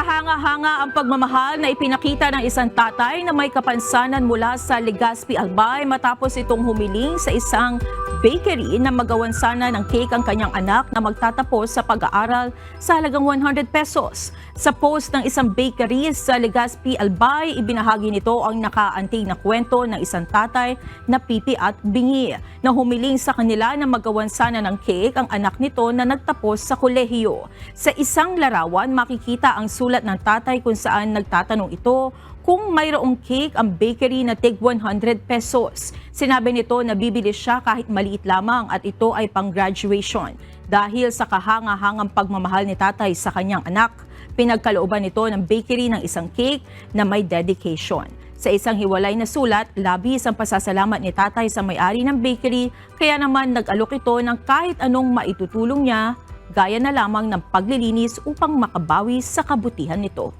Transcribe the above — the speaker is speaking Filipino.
Kahanga-hanga ang pagmamahal na ipinakita ng isang tatay na may kapansanan mula sa Legazpi, Albay matapos itong humiling sa isang bakery na magawan sana ng cake ang kanyang anak na magtatapos sa pag-aaral sa halagang 100 pesos. Sa post ng isang bakery sa Legazpi, Albay, ibinahagi nito ang nakaantig na kwento ng isang tatay na pipi at bingi na humiling sa kanila na magawan sana ng cake ang anak nito na nagtapos sa kolehiyo. Sa isang larawan, makikita ang sulat ng tatay kung saan nagtatanong ito kung mayroong cake ang bakery na tig 100 pesos. Sinabi nito na bibili siya kahit maliit lamang at ito ay pang graduation. Dahil sa kahanga-hangang pagmamahal ni tatay sa kanyang anak, pinagkalooban nito ng bakery ng isang cake na may dedication. Sa isang hiwalay na sulat, labis ang pasasalamat ni tatay sa may-ari ng bakery kaya naman nag-alok ito ng kahit anong maitutulong niya gaya na lamang ng paglilinis upang makabawi sa kabutihan nito.